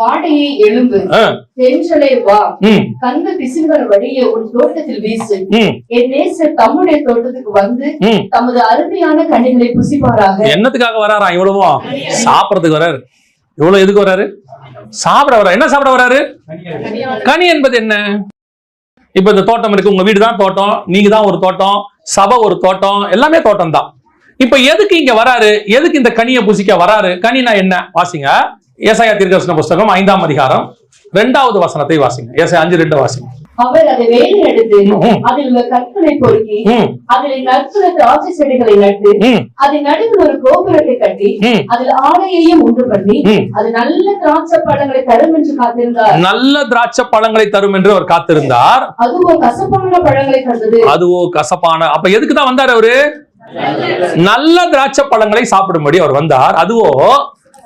வாடையை எழும்பு. தென்றலே வா. கந்த பிசுங்கள் வழியே உன் தோட்டத்தில் வீசு. என் நேசர் தம்முடைய தோட்டத்துக்கு வந்து. தமது அருமையான கனிகளை புசிப்பாராக. என்னத்துக்காக வராரா இவ்வளவும் சாப்பிடறதுக்கு வராரு. இவ்வளவு எதுக்கு வராரு? சாப்பிட வர என்ன சாப்பிட வராரு? கனி என்பது என்ன? இப்ப இந்த தோட்டம் இருக்கு. உங்க வீடு தான் தோட்டம். நீங்க தான் ஒரு தோட்டம். சபை ஒரு தோட்டம். எல்லாமே தோட்டம் தான் இப்ப எதுக்கு இங்க வராரு? எதுக்கு இந்த கனியை புசிக்க வராரு? கனினா என்ன? வாசிங்க. ஏசாயா தீர்க்கதரிசன புஸ்தகம் ஐந்தாம் அதிகாரம் ரெண்டாவது வசனத்தை வாசிங்க. ஏசாயா அஞ்சு ரெண்டு வாசிங்க. அவர் அதை வேலி எடுத்து ம், அதில் உள்ள கற்களை பொறுக்கி ம், அதில் நற்சுல திராட்சை செடிகளை நட்டு ம், அதன் நடுவில் ஒரு கோபுரத்தை கட்டி ம், அதில் ஆலையையும் உண்டு பண்ணி ம். அது நல்ல திராட்சை பழங்களை தரும் என்று காத்திருந்தார். நல்ல திராட்சை பழங்களை தரும் என்று அவர் காத்திருந்தார். அதுவோ கசப்பான பழங்களை தந்தது. அதுவோ கசப்பான அப்ப எதுக்கு தான் வந்தார் அவரு? நல்ல திராட்சை பழங்களை சாப்பிடும்படி அவர் வந்தார். அதுவோ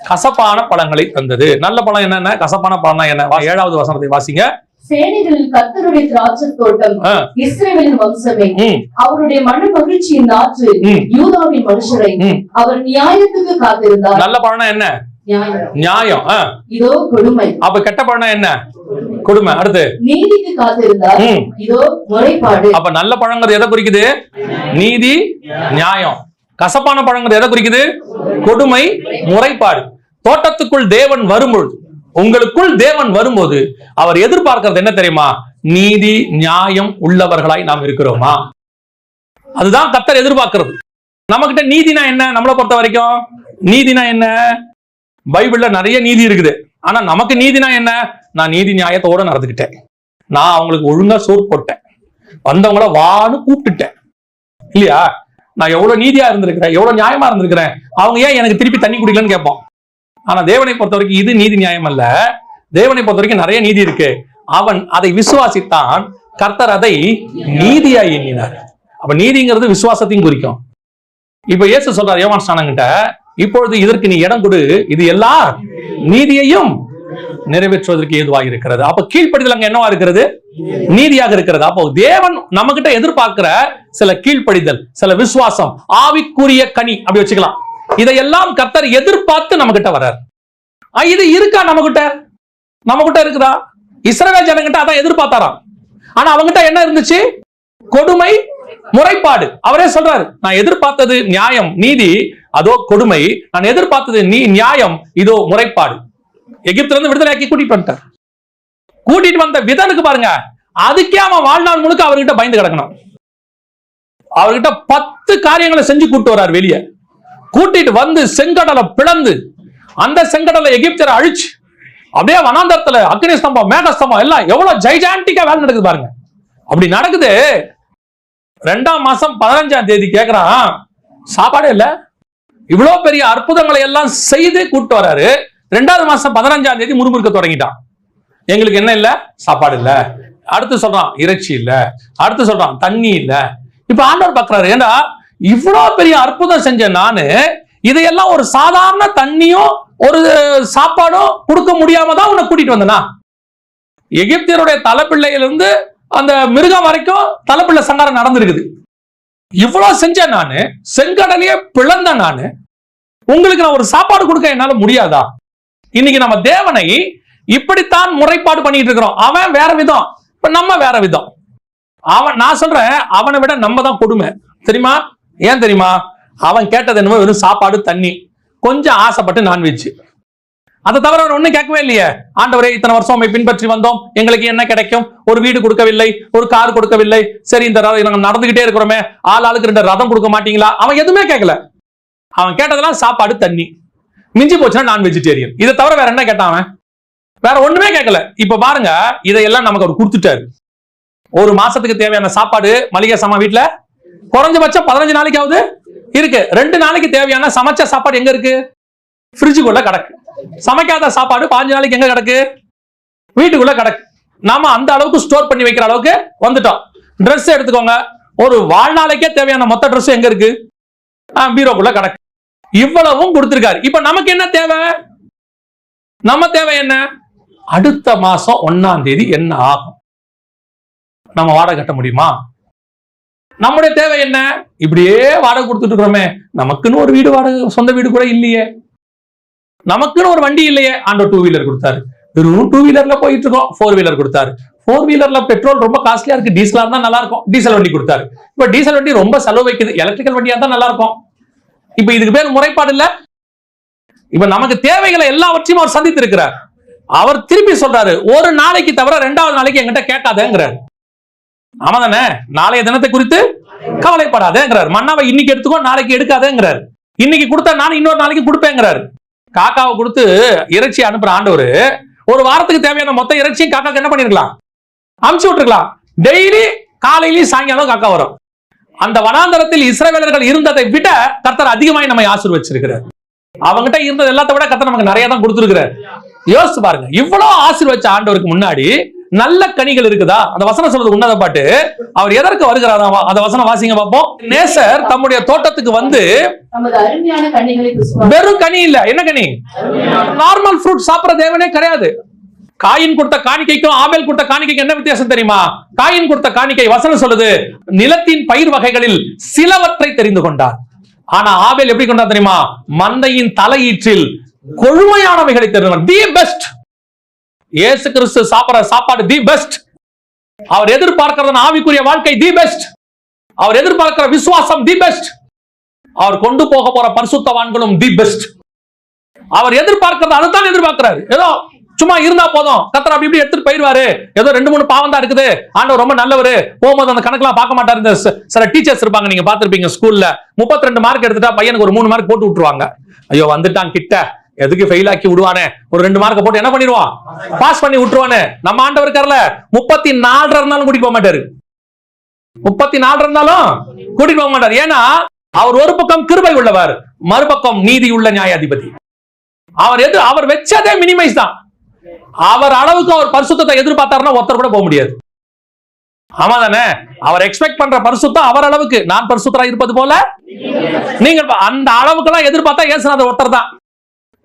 கசப்பான பழங்களை தந்தது. நல்ல பழம் என்னென்ன? கசப்பான பழம்னா என்ன? ஏழாவது வசனத்தை வாசிங்க. சேனைகளில் கர்த்தருடைய திராட்சை தோட்டம் ஆ, இஸ்ரேலின் வம்சமே. ம், அவருடைய மன மகிழ்ச்சியின் நாற்று ம், யூதாவின் மனுஷரை. ம். அவர் நியாயத்துக்கு காத்திருந்தார். நல்ல பழம்னா என்ன? நியாயம். இதோ கொடுமை. அப்ப கெட்ட பழம்னா என்ன? கொடுமை. அடுத்து. நீதிக்கு காத்திருந்தார். ம். இதோ முறைப்பாடு. அப்ப நல்ல பழங்கிறது எதை குறிக்குது? நீதி நியாயம். கசப்பான பழங்கிறது எதை குறிக்குது? கொடுமை முறைப்பாடு. தோட்டத்துக்குள் தேவன் வரும்பொழுது உங்களுக்குள் தேவன் வரும்போது அவர் எதிர்பார்க்கிறது என்ன தெரியுமா? நீதி நியாயம் உள்ளவர்களாய் நாம் இருக்கிறோமா? அதுதான் கத்தர் எதிர்பார்க்கிறது. நம்மகிட்ட நீதினா என்ன? நம்மளை பொறுத்த வரைக்கும் நீதினா என்ன? பைபிள்ல நிறைய நீதி இருக்குது. ஆனா நமக்கு நீதினா என்ன? நான் நீதி நியாயத்தோட நடந்துக்கிட்டேன். நான் அவங்களுக்கு ஒழுங்கா சோறு போட்டேன். வந்தவங்கள வான்னு கூப்பிட்டுட்டேன். இல்லையா? நான் எவ்வளவு நீதியா இருந்திருக்கிறேன்? எவ்வளவு நியாயமா இருந்திருக்கிறேன்? அவங்க ஏன் எனக்கு திருப்பி தண்ணி குடிக்கலன்னு கேட்போம் ஆனா தேவனை பொறுத்த வரைக்கும் இது நீதி நியாயம் அல்ல. தேவனை பொறுத்த வரைக்கும் நிறைய நீதி இருக்கு. அவன் அதை விசுவாசித்தான். கர்த்தர் அதை நீதியா எண்ணினார். அப்ப நீதிங்கிறது விசுவாசத்தையும் குறிக்கும். இப்ப இயேசு சொல்றார் யோவான் ஸ்நானங்கிட்ட இப்பொழுது இதற்கு நீ இடம் கொடு. இது எல்லா நீதியையும் நிறைவேற்றுவதற்கு ஏதுவாக இருக்கிறது. அப்ப கீழ்ப்படிதல் அங்க என்னவா இருக்கிறது? நீதியாக இருக்கிறது. அப்போ தேவன் நம்ம கிட்ட எதிர்பார்க்கிற சில கீழ்ப்படிதல் சில விசுவாசம் ஆவிக்குரிய கனி அப்படி வச்சுக்கலாம். இதையெல்லாம் கர்த்தர் எதிர்பார்த்து நம்ம கிட்ட வர்றார் இது இருக்கா நம்ம கிட்ட நம்ம கிட்ட இருக்குதா? இஸ்ரவேல் ஜனங்கிட்ட அதான் எதிர்பார்த்தாராம். ஆனா அவங்ககிட்ட என்ன இருந்துச்சு? கொடுமை முறைப்பாடு. அவரே சொல்றாரு நான் எதிர்பார்த்தது நியாயம் நீதி அதோ கொடுமை. நான் எதிர்பார்த்தது நீ நியாயம் இதோ முறைப்பாடு. எகிப்துல இருந்து விடுதலையாக்கி கூட்டிட்டு வந்துட்டார். கூட்டிட்டு வந்த விதனுக்கு பாருங்க அதுக்கே அவன் வாழ்நாள் முழுக்க அவர்கிட்ட பயந்து கிடக்கணும். அவர்கிட்ட பத்து காரியங்களை செஞ்சு கூட்டு வர்றார் வெளியே. கூட்டிட்டு வந்து செங்கடலை பிளந்து அந்த செங்கடலை எகிப்தரை அழிச்சு அப்படியே வனாந்தரத்துல அக்னி ஸ்தம்பம் மேகஸ்தம்பம் எல்லாம் எவ்வளவு ஜைஜாண்டிக்கா வேலை நடக்குது பாருங்க. அப்படி நடக்குது. ரெண்டாம் மாசம் பதினஞ்சாம் தேதி கேக்குறான் சாப்பாடே இல்ல. இவ்வளவு பெரிய அற்புதங்களை எல்லாம் செய்து கூட்டு வராரு. ரெண்டாவது மாசம் பதினஞ்சாம் தேதி முறுமுறுக்க தொடங்கிட்டான். எங்களுக்கு என்ன இல்ல? சாப்பாடு இல்ல. அடுத்து சொல்றான் இறைச்சி இல்ல. அடுத்து சொல்றான் தண்ணி இல்ல. இப்ப ஆண்டவர் பாக்குறாரு. ஏண்டா இவ்வளவு பெரிய அற்புதம் செஞ்ச நானு இதையெல்லாம் ஒரு சாதாரண தண்ணியும் ஒரு சாப்பாடும் கொடுக்க முடியாம தான் உன்னை கூட்டிட்டு வந்தனா? எகிப்தியருடைய தலைப்பிள்ளையிலிருந்து அந்த மிருகம் வரைக்கும் தலைப்பிள்ளை சங்காரம் நடந்திருக்குது. இவ்வளவு செஞ்சேன் நானு செங்கடலையே பிளந்த நானு உங்களுக்கு நான் ஒரு சாப்பாடு கொடுக்க என்னால முடியாதா? இன்னைக்கு நம்ம தேவனை இப்படித்தான் முறைப்பாடு பண்ணிட்டு இருக்கிறோம். அவன் வேற விதம். இப்ப நம்ம வேற விதம். அவன் நான் சொல்றேன் அவனை விட நம்ம தான் கொடுமை. தெரியுமா? ஏன் தெரியுமா? அவன் கேட்டது என்னமோ வெறும் சாப்பாடு தண்ணி. கொஞ்சம் ஆசைப்பட்டு நான்வெஜ் அதை தவிர அவர் ஒண்ணும் கேட்கவே இல்லையே. ஆண்டவரே இத்தனை வருஷம் உண்மை பின்பற்றி வந்தோம். எங்களுக்கு என்ன கிடைக்கும்? ஒரு வீடு கொடுக்கவில்லை ஒரு கார் கொடுக்கவில்லை. சரி இந்த ர- நடந்துகிட்டே இருக்கிறோமே. ஆள் ஆளுக்கு ரெண்டு ரதம் கொடுக்க மாட்டீங்களா? அவன் எதுவுமே கேட்கல. அவன் கேட்டதெல்லாம் சாப்பாடு தண்ணி. மிஞ்சி போச்சுன்னா நான் வெஜிடேரியன் இதை தவிர வேற என்ன கேட்டான் அவன்? வேற ஒண்ணுமே கேட்கல. இப்ப பாருங்க இதையெல்லாம் நமக்கு அவர் கொடுத்துட்டாரு. ஒரு மாசத்துக்கு தேவையான சாப்பாடு மளிகை சாமான் வீட்டுல குறைஞ்சபட்சம் பதினஞ்சு நாளைக்காவது இருக்கு. ரெண்டு நாளைக்கு தேவையான சமைச்ச சாப்பாடு எங்க இருக்கு? ஃப்ரிட்ஜுக்குள்ள கிடக்கு. சமைக்காத சாப்பாடு பாஞ்சு நாளைக்கு எங்க கிடக்கு? வீட்டுக்குள்ள கிடக்கு. நாம அந்த அளவுக்கு ஸ்டோர் பண்ணி வைக்கிற அளவுக்கு வந்துட்டோம். ட்ரெஸ் எடுத்துக்கோங்க. ஒரு வாழ்நாளைக்கே தேவையான மொத்த ட்ரெஸ் எங்க இருக்கு? ஆ, பீரோக்குள்ள கிடக்கு. இவ்வளவும் கொடுத்திருக்காரு. இப்ப நமக்கு என்ன தேவை? நம்ம தேவை என்ன? அடுத்த மாசம் ஒன்னாம் தேதி என்ன ஆகும்? நம்ம வாடகை கட்ட முடியுமா? நம்முடைய தேவை என்ன? இப்படியே வாடகை கொடுத்துட்டு இருக்கிறோமே. நமக்குன்னு ஒரு வீடு வாடகை சொந்த வீடு கூட இல்லையே. நமக்குன்னு ஒரு வண்டி இல்லையே. ஆண்டோ டூ வீலர் கொடுத்தாரு. வெறும் டூ வீலர்ல போயிட்டு இருக்கோம். ஃபோர் வீலர் கொடுத்தாரு. ஃபோர் வீலர்ல பெட்ரோல் ரொம்ப காஸ்ட்லியா இருக்கு. டீசலா இருந்தா நல்லா இருக்கும் டீசல் வண்டி கொடுத்தாரு. இப்ப டீசல் வண்டி ரொம்ப செலவு வைக்குது. எலக்ட்ரிக்கல் வண்டியா தான் நல்லா இருக்கும் இப்ப இதுக்கு பேர் முறைப்பாடு இல்ல. இப்ப நமக்கு தேவைகளை எல்லாவற்றையும் அவர் சந்தித்து இருக்கிறார் அவர் திருப்பி சொல்றாரு. ஒரு நாளைக்கு தவிர ரெண்டாவது நாளைக்கு என்கிட்ட கேட்காதேங்கிறார். ஆமா தானே நாளைய தினத்தை குறித்து கவலைப்படாதேங்கிறார். மன்னாவை இன்னைக்கு எடுத்துக்கோ நாளைக்கு எடுக்காதேங்கிறார். இன்னைக்கு கொடுத்தா நான் இன்னொரு நாளைக்கு கொடுப்பேங்கிறார். காக்காவை கொடுத்து இறைச்சி அனுப்புற ஆண்டவர் ஒரு வாரத்துக்கு தேவையான மொத்த இறைச்சியும் காக்காக்கு என்ன பண்ணிருக்கலாம்? அமுச்சு விட்டுருக்கலாம். டெய்லி காலையிலயும் சாயங்காலம் காக்கா வரும். அந்த வனாந்தரத்தில் இஸ்ரவேலர்கள் இருந்ததை விட கர்த்தர் அதிகமாய் நம்மை ஆசீர்வச்சிருக்கிறார். அவங்ககிட்ட இருந்தது எல்லாத்த விட கர்த்தர் நமக்கு நிறைய தான் கொடுத்துருக்கிறார். யோசிச்சு பாருங்க. இவ்வளவு ஆசீர்வச்ச ஆண்டவருக்கு முன்னாடி நல்ல கனிகள் இருக்குதா? அந்த வசனம் சொல்றது உன்னத பாட்டு. அவர் எதற்கு வருகிறாரா? அந்த வசனம் வாசிங்க பார்ப்போம். நேசர் தம்முடைய தோட்டத்துக்கு வந்து வெறும் கனி இல்ல. என்ன கனி? நார்மல் ஃப்ரூட் சாப்பிடுற தேவனே கிடையாது. காயின் கொடுத்த காணிக்கைக்கும் ஆபேல் கொடுத்த காணிக்கைக்கும் என்ன வித்தியாசம் தெரியுமா? காயின் கொடுத்த காணிக்கை வசனம் சொல்லுது நிலத்தின் பயிர் வகைகளில் சிலவற்றை தெரிந்து கொண்டார். ஆனா ஆபேல் எப்படி கொண்டார் தெரியுமா? மந்தையின் தலையீற்றில் கொழுமையானவைகளை தெரிந்து தி பெஸ்ட் இயேசு கிறிஸ்து சாப்பிடுற சாப்பாடு தி பெஸ்ட் அவர் எதிர்பார்க்கிறது ஆவிக்குரிய வாழ்க்கை தி பெஸ்ட் அவர் எதிர்பார்க்கிற விசுவாசம் தி பெஸ்ட் அவர் கொண்டு போக போற பரிசுத்தவான்களும் தி பெஸ்ட் அவர் எதிர்பார்க்கிறது அதுதான் எதிர்பார்க்கிறாரு. ஏதோ சும்மா இருந்தா போதும். கத்தர் அப்படி இப்படி எடுத்துட்டு போயிருவாரு ஏதோ ரெண்டு மூணு பாவம் தான் இருக்குது. ஆண்டவர் ரொம்ப நல்லவர். போகும்போது அந்த கணக்கெல்லாம் பார்க்க மாட்டாரு. இந்த சில டீச்சர்ஸ் இருப்பாங்க. நீங்க பாத்திருப்பீங்க ஸ்கூல்ல 32 ரெண்டு மார்க் எடுத்துட்டா பையனுக்கு ஒரு மூணு மார்க் போட்டு விட்டுருவாங்க. ஐயோ வந்துட்டான் கிட்ட. எதுக்கு ஃபெயில் ஆக்கி விடுவானே? ஒரு ரெண்டு மார்க் போட்டு என்ன பண்ணிடுவான்? பாஸ் பண்ணி விட்டுருவானே. நம்ம ஆண்டவர் இருக்கார்ல முப்பத்தி நாலு இருந்தாலும் கூட்டிட்டு போக மாட்டாரு. முப்பத்தி நாலு இருந்தாலும் கூட்டிட்டு போக மாட்டார். ஏன்னா அவர் ஒரு பக்கம் கிருபை உள்ளவர் மறுபக்கம் நீதி உள்ள நியாயாதிபதி. அவர் எது அவர் வச்சதே மினிமைஸ் தான். அவர் அளவுக்கு அவர் பரிசுத்தத்தை எதிர்பார்த்தாருன்னா ஒருத்தர் கூட போக முடியாது. ஆமா தானே? அவர் எக்ஸ்பெக்ட் பண்ற பரிசுத்தம் அவர் அளவுக்கு. நான் பரிசுத்தரா இருப்பது போல நீங்க அந்த அளவுக்கு எதிர்பார்த்தா ஏசுநாதர் ஒருத்தர் தான்.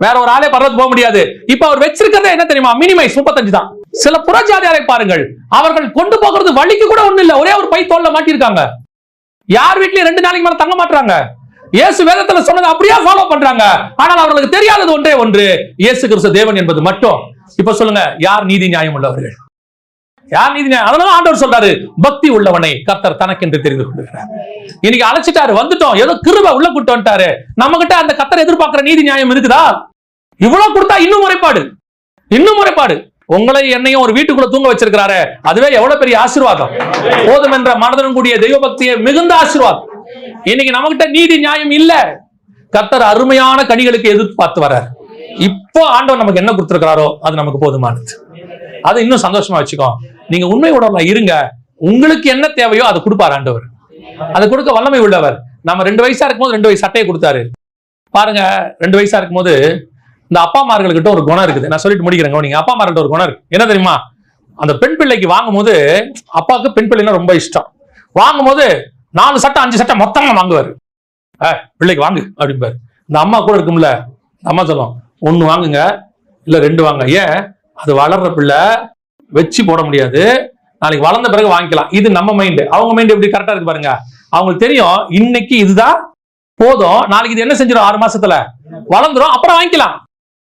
வேற ஒரு ஆளே பரவத்து போக முடியாது. இப்ப அவர் வச்சிருக்கிறதே என்ன தெரியுமா? மினிமைஸ் முப்பத்தஞ்சு தான். சில புறஜாதியாரை பாருங்கள். அவர்கள் கொண்டு போகிறது வழிக்கு கூட ஒண்ணு இல்ல. ஒரே ஒரு பை தோல்ல மாட்டிருக்காங்க யார் வீட்லயும் ரெண்டு நாளைக்கு மேல தங்க மாட்டாங்க இயேசு வேதத்துல சொன்னது அப்படியே ஃபாலோ பண்றாங்க. ஆனால் அவர்களுக்கு தெரியாதது ஒன்றே ஒன்று. இயேசு கிறிஸ்து தேவன் என்பது மட்டும். இப்ப சொல்லுங்க யார் நீதி நியாயம் உள்ளவர்கள்? யார் நீதி அதனால ஆண்டவர் சொல்றாரு பக்தி உள்ளவனை கர்த்தர் தனக்கென்று தெரிந்து கொள்கிறார் இன்னைக்கு அழைச்சிட்டாரு வந்துட்டோம். ஏதோ கிருபை உள்ள கூட்டு வந்துட்டாரு. நம்ம கிட்ட அந்த கர்த்தர் எதிர்பார்க்கிற நீதி நியாயம் இருக்குதா? இவ்வளவு கொடுத்தா இன்னும் முறைப்பாடு. இன்னும் முறைப்பாடு. உங்களை என்னையும் ஒரு வீட்டுக்குள்ள தூங்க வச்சிருக்கிறாரு அதுவே எவ்வளவு பெரிய ஆசீர்வாதம். போதும் என்ற மனதனும் கூடிய தெய்வ பக்தியை மிகுந்த ஆசீர்வாதம். இன்னைக்கு நம்மகிட்ட நீதி நியாயம் இல்ல. கர்த்தர் அருமையான கனிகளுக்கு எதிர்பார்த்து வர்றார். இப்போ ஆண்டவர் நமக்கு என்ன கொடுத்திருக்கிறாரோ அது நமக்கு போதுமானது. அது இன்னும் சந்தோஷமா வச்சுக்கோ. நீங்க உண்மை உடம்புல இருங்க. உங்களுக்கு என்ன தேவையோ அதை கொடுப்பார் ஆண்டவர். அதை கொடுக்க வல்லமை உள்ளவர். நம்ம ரெண்டு வயசா இருக்கும்போது ரெண்டு வயசு சட்டையை கொடுத்தாரு. பாருங்க ரெண்டு வயசா இருக்கும்போது இந்த அப்பா அம்மார்கள்கிட்ட ஒரு குணம் இருக்குது. நான் சொல்லிட்டு முடிக்கிறேங்க நீங்க அப்பா அம்மார்கிட்ட ஒரு குணம் இருக்கு. என்ன தெரியுமா? அந்த பெண் பிள்ளைக்கு வாங்கும்போது அப்பாவுக்கு பெண் பிள்ளைன்னா ரொம்ப இஷ்டம். வாங்கும்போது நாலு சட்டை அஞ்சு சட்டை மொத்தமா வாங்குவாரு. "ஏ, பிள்ளைக்கு வாங்கு அப்படிம்பாரு. இந்த அம்மா கூட இருக்கும்ல அம்மா சொல்லும் ஒன்னு வாங்குங்க இல்ல ரெண்டு வாங்க. ஏன்? அது வளர்ற பிள்ளை வச்சு போட முடியாது. நாளைக்கு வளர்ந்த பிறகு வாங்கிக்கலாம். இது நம்ம மைண்ட் அவங்க மைண்ட் எப்படி கரெக்டா இருக்கு பாருங்க. அவங்களுக்கு தெரியும் இன்னைக்கு இதுதான் போதும். நாளைக்கு இது என்ன செஞ்சிடும் ஆறு மாசத்துல. வளர்ந்துரும். அப்புறம் வாங்கிக்கலாம்.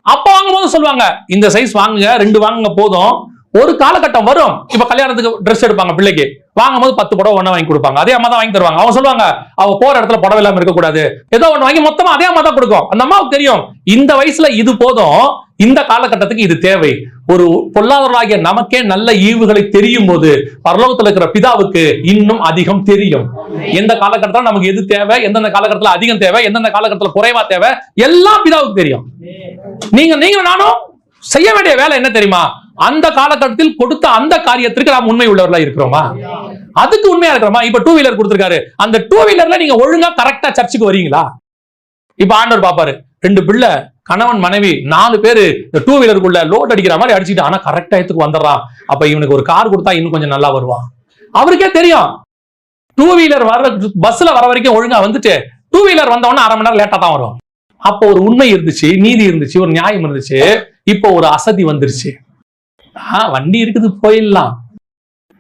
அப்ப வாங்கும்போது சொல்லுவாங்க இந்த சைஸ் வாங்குங்க ரெண்டு வாங்குங்க போதும். ஒரு காலகட்டம் வரும். இப்ப கல்யாணத்துக்கு ட்ரெஸ் எடுப்பாங்க பிள்ளைக்கு. வாங்கும்போது பத்து புடவை ஒண்ணா வாங்கி கொடுப்பாங்க. அதே அம்மா தான் வாங்கி தருவாங்க. அவங்க சொல்லுவாங்க அவ போற இடத்துல புடவை இல்லாம இருக்க கூடாது ஏதோ ஒண்ணு வாங்கி மொத்தமா அதே அம்மா தான் கொடுக்கும். அந்த அம்மாவுக்கு தெரியும். இந்த வயசுல இது போதும். இந்த காலகட்டத்துக்கு இது தேவை. ஒரு பொருளாதாரராகிய நமக்கே நல்ல ஈவுகளை தெரியும் போது பரலோகத்தில் இருக்கிற பிதாவுக்கு இன்னும் அதிகம் தெரியும். எந்த காலகட்டத்தில் நமக்கு எது தேவை? எந்தெந்த காலகட்டத்துல அதிகம் தேவை? எந்தெந்த காலகட்டத்துல குறைவா தேவை? எல்லாம் பிதாவுக்கு தெரியும். நீங்க நீங்க நானும் செய்ய வேண்டிய வேலை என்ன தெரியுமா? அந்த காலகட்டத்தில் கொடுத்த அந்த காரியத்திற்கு நாம் உண்மை உள்ளவர்களா இருக்கிறோமா? அதுக்கு உண்மையா இருக்கிறோமா? இப்ப டூ வீலர் கொடுத்திருக்காரு. அந்த டூ வீலர்ல நீங்க ஒழுங்கா கரெக்டா சர்ச்சுக்கு வரீங்களா? இப்ப ஆண்டவர் பாப்பாரு ரெண்டு பிள்ளை கணவன் மனைவி நாலு பேரு இந்த டூ வீலருக்குள்ள லோட் அடிக்கிற மாதிரி அடிச்சுட்டு ஆனா கரெக்ட் டயத்துக்கு வந்துடுறான் அப்ப இவனுக்கு ஒரு கார் கொடுத்தா இன்னும் கொஞ்சம் நல்லா வருவான் அவருக்கே தெரியும். டூ வீலர் வர பஸ்ல வர வரைக்கும் ஒழுங்கா வந்துட்டு டூ வீலர் வந்த உடனே அரை மணி நேரம் லேட்டா தான் வரும். அப்போ ஒரு உண்மை இருந்துச்சு நீதி இருந்துச்சு ஒரு நியாயம் இருந்துச்சு. இப்போ ஒரு அசதி வந்துருச்சு. ஆஹ் வண்டி இருக்குது போயிடலாம்.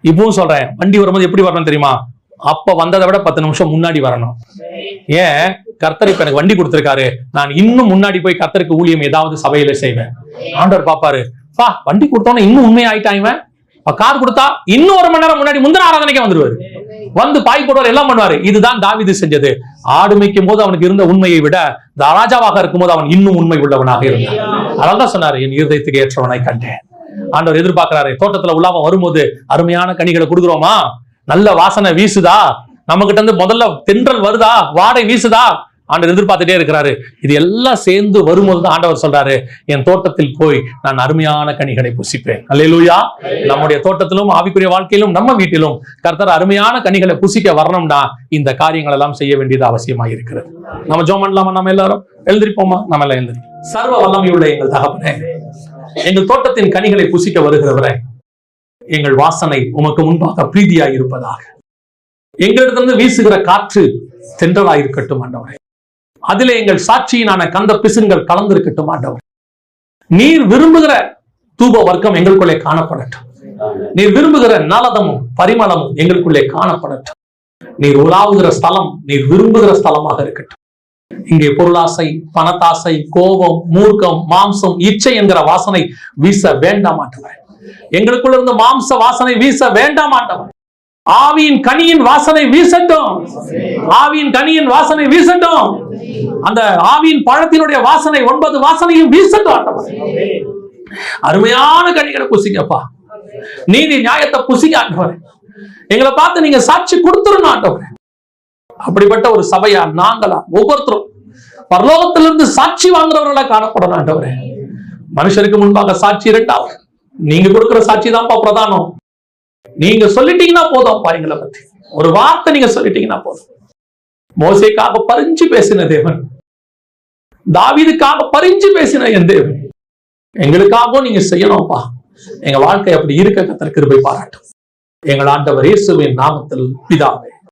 இப்பவும் சொல்றேன் வண்டி வரும்போது எப்படி வரணும் தெரியுமா? அப்ப வந்ததை விட பத்து நிமிஷம் முன்னாடி வரணும். ஏன்? கர்த்தர் இப்ப எனக்கு வண்டி கொடுத்திருக்காரு. நான் இன்னும் முன்னாடி போய் கர்த்தருக்கு ஊழியம் ஏதாவது சபையில செய்வேன். ஆண்டவர் பாப்பாரு பா வண்டி கொடுத்தோன்னே இன்னும் உண்மை ஆயிட்டான் இவன். இப்ப கார் கொடுத்தா இன்னும் ஒரு மணி நேரம் முன்னாடி முந்தின ஆராதனைக்கு வந்துருவாரு. வந்து பாய் போடுவார் எல்லாம் பண்ணுவாரு. இதுதான் தாவிது செஞ்சது. ஆடு மேய்க்கும் போது அவனுக்கு இருந்த உண்மையை விட இந்த ராஜாவாக இருக்கும்போது அவன் இன்னும் உண்மை உள்ளவனாக இருந்தான். அதனால்தான் சொன்னாரு என் இருதயத்துக்கு ஏற்றவனை கண்டேன். ஆண்டவர் எதிர்பார்க்கிறாரு. தோட்டத்துல உள்ளாம வரும்போது அருமையான கனிகளை கொடுக்குறோமா? நல்ல வாசனை வீசுதா? நம்ம கிட்ட இருந்து முதல்ல தென்றல் வருதா? வாடை வீசுதா? ஆண்டவர் எதிர்பார்த்துட்டே இருக்கிறாரு. இது எல்லாம் சேர்ந்து வரும்போது தான் ஆண்டவர் சொல்றாரு என் தோட்டத்தில் போய் நான் அருமையான கனிகளை புசிப்பேன். அல்லேலூயா. நம்முடைய தோட்டத்திலும் ஆவிக்குரிய வாழ்க்கையிலும் நம்ம வீட்டிலும் கர்த்தர் அருமையான கனிகளை புசிக்க வரணும்னா இந்த காரியங்கள் எல்லாம் செய்ய வேண்டியது அவசியமா இருக்கிறது நம்ம ஜோம் பண்ணலாமா? நம்ம எல்லாரும்? எழுந்திருப்போமா? நம்ம எல்லாம் எழுந்திரி. சர்வ வல்லமையுள்ள எங்கள் தகப்பனே. எங்கள் தோட்டத்தின் கனிகளை புசிக்க வருகிறவரை எங்கள் வாசனை உமக்கு முன்பாக பிரீதியாய் இருப்பதாக எங்களிடத்திலிருந்து வீசுகிற காற்று தென்றலாய் இருக்கட்டும் ஆண்டவரே. அதிலே எங்கள் சாட்சியினான கந்த பிசுங்கள் கலந்திருக்கட்டும் ஆண்டவர். நீர் விரும்புகிற தூப வர்க்கம் எங்களுக்குள்ளே காணப்படட்டும். நீர் விரும்புகிற நலதமும் பரிமளமும் எங்களுக்குள்ளே காணப்படட்டும். நீர் உலாவுகிற ஸ்தலம் நீர் விரும்புகிற ஸ்தலமாக இருக்கட்டும். இங்கே பொருளாசை பணத்தாசை கோபம் மூர்க்கம் மாம்சம் இச்சை என்கிற வாசனை வீச வேண்டாம் ஆண்டவர். எங்களுக்குள்ள இருந்து மாம்ச வாசனை வீச வேண்டாம் ஆண்டவர். ஆவியின் கனியின் வாசனை வீசட்டும். ஆவியின் கனியின் வாசனை வீசட்டும். அந்த ஆவியின் பழத்தினுடைய வாசனை ஒன்பது வாசனையும் வீசட்டும் ஆண்டவர். அருமையான கனிகளை புசிங்கப்பா. நீதி நியாயத்தை புசிங்க ஆண்டவர். எங்களை பார்த்து நீங்க சாட்சி கொடுத்துருணும் ஆண்டவர். அப்படிப்பட்ட ஒரு சபையா நாங்களா? ஒவ்வொருத்தரும். பரலோகத்திலிருந்து சாட்சி வாங்குறவர்களா காணப்படணும் ஆண்டவரே. மனுஷருக்கு முன்பாக சாட்சி இரண்டாவது. நீங்க கொடுக்கிற சாட்சி தான்ப்பா பிரதானம். நீங்க சொல்லிட்டீங்கன்னா போதும்ப்பா எங்களை பத்தி. ஒரு வார்த்தை நீங்க சொல்லிட்டீங்கன்னா போதும். மோசைக்காக பறிஞ்சு பேசின தேவன். தாவீதுக்காக பறிஞ்சு பேசின என் தேவன். எங்களுக்காகவும் நீங்க செய்யணும்ப்பா. எங்க வாழ்க்கை அப்படி இருக்க கத்தர் கிருபை பாராட்டும். எங்கள் ஆண்டவர் இயேசுவின் நாமத்தில் பிதாவே.